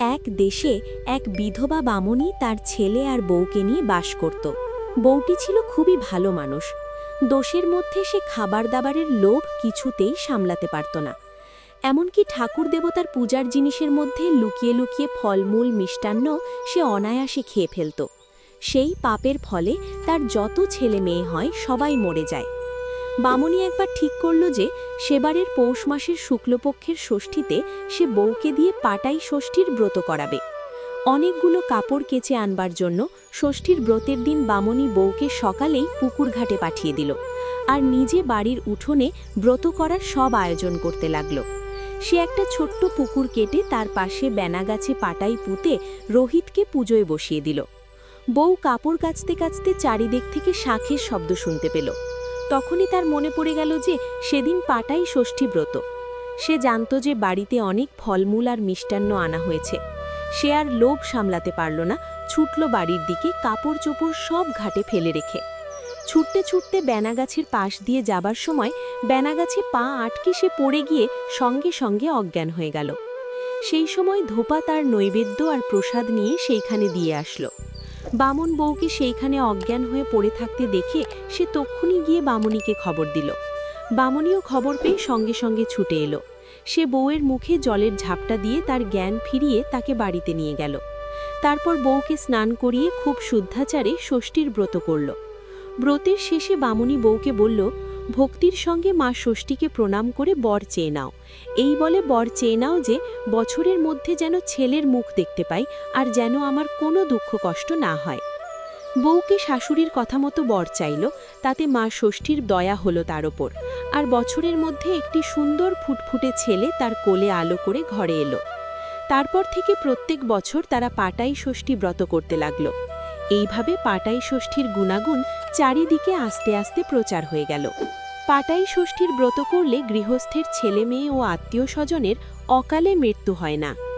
এক দেশে এক বিধবা বামনী তার ছেলে আর বউকে নিয়ে বাস করত। বউটি ছিল খুবই ভালো মানুষ। দোষের মধ্যে সে খাবার দাবারের লোভ কিছুতেই সামলাতে পারত না। এমনকি ঠাকুর দেবতার পূজার জিনিসের মধ্যে লুকিয়ে লুকিয়ে ফলমূল, মিষ্টান্ন সে অনায়াসে খেয়ে ফেলত। সেই পাপের ফলে তার যত ছেলে মেয়ে হয় সবাই মরে যায়। বামনী একবার ঠিক করল যে সেবারের পৌষ মাসের শুক্লপক্ষের ষষ্ঠীতে সে বউকে দিয়ে পাটাই ষষ্ঠীর ব্রত করাবে। অনেকগুলো কাপড় কেচে আনবার জন্য ষষ্ঠীর ব্রতের দিন বামনী বউকে সকালেই পুকুর ঘাটে পাঠিয়ে দিল আর নিজে বাড়ির উঠোনে ব্রত করার সব আয়োজন করতে লাগল। সে একটা ছোট্ট পুকুর কেটে তার পাশে বেনাগাছে পাটাই পুঁতে রোহিতকে পুজোয় বসিয়ে দিল। বউ কাপড় কাচতে কাচতে চারিদিক থেকে শাঁখের শব্দ শুনতে পেল। তখনই তার মনে পড়ে গেল যে সেদিন পাটাই ষষ্ঠী ব্রত। সে জানত যে বাড়িতে অনেক ফলমূল আর মিষ্টান্ন আনা হয়েছে। সে আর লোভ সামলাতে পারল না, ছুটল বাড়ির দিকে কাপড় চোপড় সব ঘাটে ফেলে রেখে। ছুটতে ছুটতে বেনাগাছের পাশ দিয়ে যাবার সময় বেনাগাছে পা আটকে সে পড়ে গিয়ে সঙ্গে সঙ্গে অজ্ঞান হয়ে গেল। সেই সময় ধোপা তার নৈবেদ্য আর প্রসাদ নিয়ে সেইখানে দিয়ে আসলো। বামন বউকে সেইখানে অজ্ঞান হয়ে পড়ে থাকতে দেখে সে তক্ষুনি গিয়ে বামনিকে খবর দিল। বামনিও খবর পেয়ে সঙ্গে সঙ্গে ছুটে এলো। সে বউয়ের মুখে জলের ঝাপটা দিয়ে তার জ্ঞান ফিরিয়ে তাকে বাড়িতে নিয়ে গেল। তারপর বউকে স্নান করিয়ে খুব শুদ্ধাচারে ষষ্ঠীর ব্রত করল। ব্রতের শেষে বামুনি বউকে বলল ভক্তির সঙ্গে মা ষষ্ঠীকে প্রণাম করে বর চেয়ে নাও। এই বলে বর চেয়ে নাও যে, বছরের মধ্যে যেন ছেলের মুখ দেখতে পাই আর যেন আমার কোনো দুঃখ কষ্ট না হয়। বউকে শাশুড়ির কথা মতো বর চাইল, তাতে মা ষষ্ঠীর দয়া হলো তার ওপর। আর বছরের মধ্যে একটি সুন্দর ফুটফুটে ছেলে তার কোলে আলো করে ঘরে এলো। তারপর থেকে প্রত্যেক বছর তারা পাটাই ষষ্ঠী ব্রত করতে লাগল। এইভাবে পাটাই ষষ্ঠীর গুণাগুণ চারিদিকে আস্তে আস্তে প্রচার হয়ে গেল। পাটাই ষষ্ঠীর ব্রত করলে গৃহস্থের ছেলে মেয়ে ও আত্মীয় স্বজনের অকালে মৃত্যু হয় না।